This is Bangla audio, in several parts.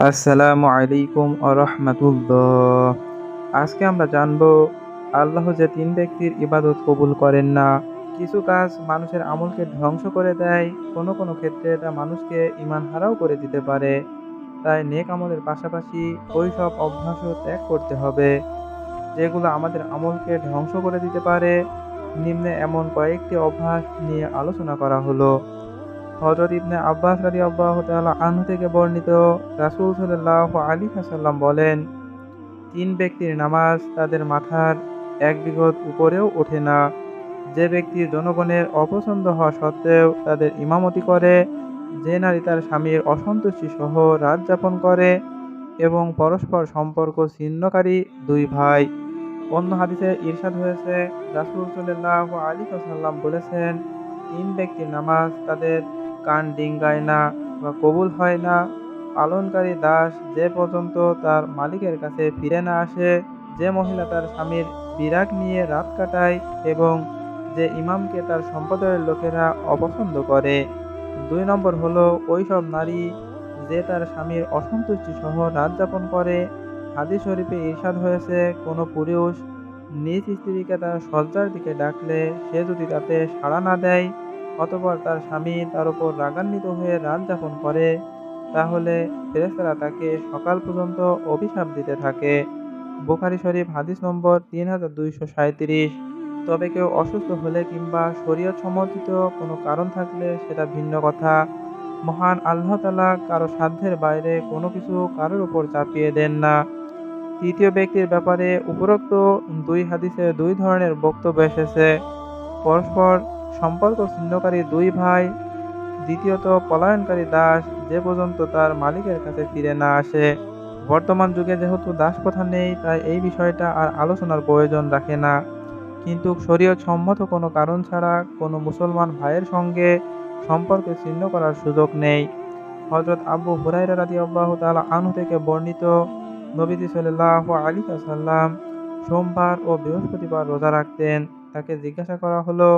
আসসালামু আলাইকুম আরহামাতুল্লাহ আজকে আমরা জানব, আল্লাহ যে তিন ব্যক্তির ইবাদত কবুল করেন না, কিছু কাজ মানুষের আমলকে ধ্বংস করে দেয়, কোনো কোনো ক্ষেত্রে তা মানুষকে ইমান হারাও করে দিতে পারে। তাই নেক আমলের পাশাপাশি ওই সব অভ্যাসও ত্যাগ করতে হবে, যেগুলো আমাদের আমলকে ধ্বংস করে দিতে পারে। নিম্নে এমন কয়েকটি অভ্যাস নিয়ে আলোচনা করা হলো। হজরত ইবনে আব্বাস আল্লাহ তাআলা আনহু থেকে বর্ণিত রাসূল সাল্লাল্লাহু আলাইহি ওয়াসাল্লাম বলেন, তিন ব্যক্তির নামাজ তাদের মাথার এক বিঘত উপরেও ওঠে না। যে ব্যক্তি জনগণের অপছন্দ হওয়া সত্ত্বেও তাদের ইমামতি করে, যে নারী তার স্বামীর অসন্তুষ্টি সহ রাত যাপন করে এবং পরস্পর সম্পর্ক ছিন্নকারী দুই ভাই। অন্য হাদিসে ঈর্ষাদ হয়েছে, রাসূল সাল্লাল্লাহু আলাইহি ওয়াসাল্লাম বলেছেন, তিন ব্যক্তির নামাজ তাদের কান ডিঙ্গায় না বা কবুল হয় না। পালনকারী দাস যে পর্যন্ত তার মালিকের কাছে ফিরে না আসে, যে মহিলা তার স্বামীর বিরাগ নিয়ে রাত কাটায় এবং যে ইমামকে তার সম্প্রদায়ের লোকেরা অপছন্দ করে। দুই নম্বর হলো ওই সব নারী যে তার স্বামীর অসন্তুষ্টি সহ রাত যাপন করে। হাদিস শরীফে ঈর্ষাদ হয়েছে, কোনো পুরুষ নিজ স্ত্রীকে তার শয্যার দিকে ডাকলে সে যদি তাতে সাড়া না দেয় অতঃপর তার স্বামী তার উপর রাগান্বিত হয়ে রাত যাপন করে। তাহলে ফেরেস্তারা তাকে সকাল পর্যন্ত অভিশাপ দিতে থাকে। বুখারী শরীফ হাদিস নম্বর তিন হাজার দুইশো সাঁইত্রিশ। তবে কেউ অসুস্থ হলে কিংবা শরীয়ত সমর্থিত কোনো কারণ থাকলে সেটা ভিন্ন কথা। মহান আল্লাহ তালা কারও সাধ্যের বাইরে কোনো কিছু কারোর উপর চাপিয়ে দেন না। তৃতীয় ব্যক্তির ব্যাপারে উপরোক্ত দুই হাদিসে দুই ধরনের বক্তব্য এসেছে। পরস্পর সম্পর্ক ছিন্নকারী দুই ভাই, দ্বিতীয়ত পলায়নকারী দাস যে পর্যন্ত তার মালিকের কাছে ফিরে না আসে। বর্তমান যুগে যেহেতু দাস প্রথা নেই, তাই এই বিষয়টা আর আলোচনার প্রয়োজন রাখে না। কিন্তু শরীয়ত সম্মত কোনো কারণ ছাড়া কোনো মুসলমান ভাইয়ের সঙ্গে সম্পর্ক ছিন্ন করার সুযোগ নেই। হজরত আবু হুরাইরা রাদি আল্লাহ তালা আনু থেকে বর্ণিত নবীজি সাল্লাহ আলী সাল্লাম সোমবার ও বৃহস্পতিবার রোজা রাখতেন। তাকে জিজ্ঞাসা করা হলো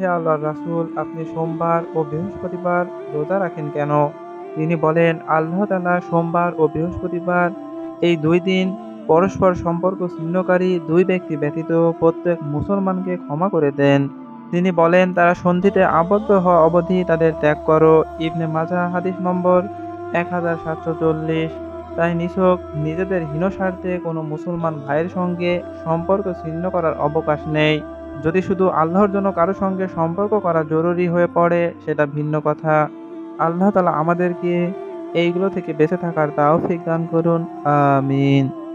হে আল্লাহর রাসুল, আপনি সোমবার ও বৃহস্পতিবার রোজা রাখেন কেন? তিনি বলেন, আল্লাহ তাআলা সোমবার ও বৃহস্পতিবার এই দুই দিন পরস্পর সম্পর্ক ছিন্নকারী দুই ব্যক্তি ব্যতীত প্রত্যেক মুসলমানকে ক্ষমা করে দেন। তিনি বলেন, তারা সন্ধিতে আবদ্ধ হওয়া অবধি তাদের ত্যাগ করো। ইবনে মাজা হাদিস নম্বর এক হাজার সাতশো চল্লিশ। তাই নিছক, নিজেদের হীন স্বার্থে কোনো মুসলমান ভাইয়ের সঙ্গে সম্পর্ক ছিন্ন করার অবকাশ নেই। যদি শুধু আল্লাহর জন্য কারও সঙ্গে সম্পর্ক করা জরুরি হয়ে পড়ে, সেটা ভিন্ন কথা। আল্লাহ তালা আমাদেরকে এইগুলো থেকে বেঁচে থাকার তাও দান করুন। আমিন।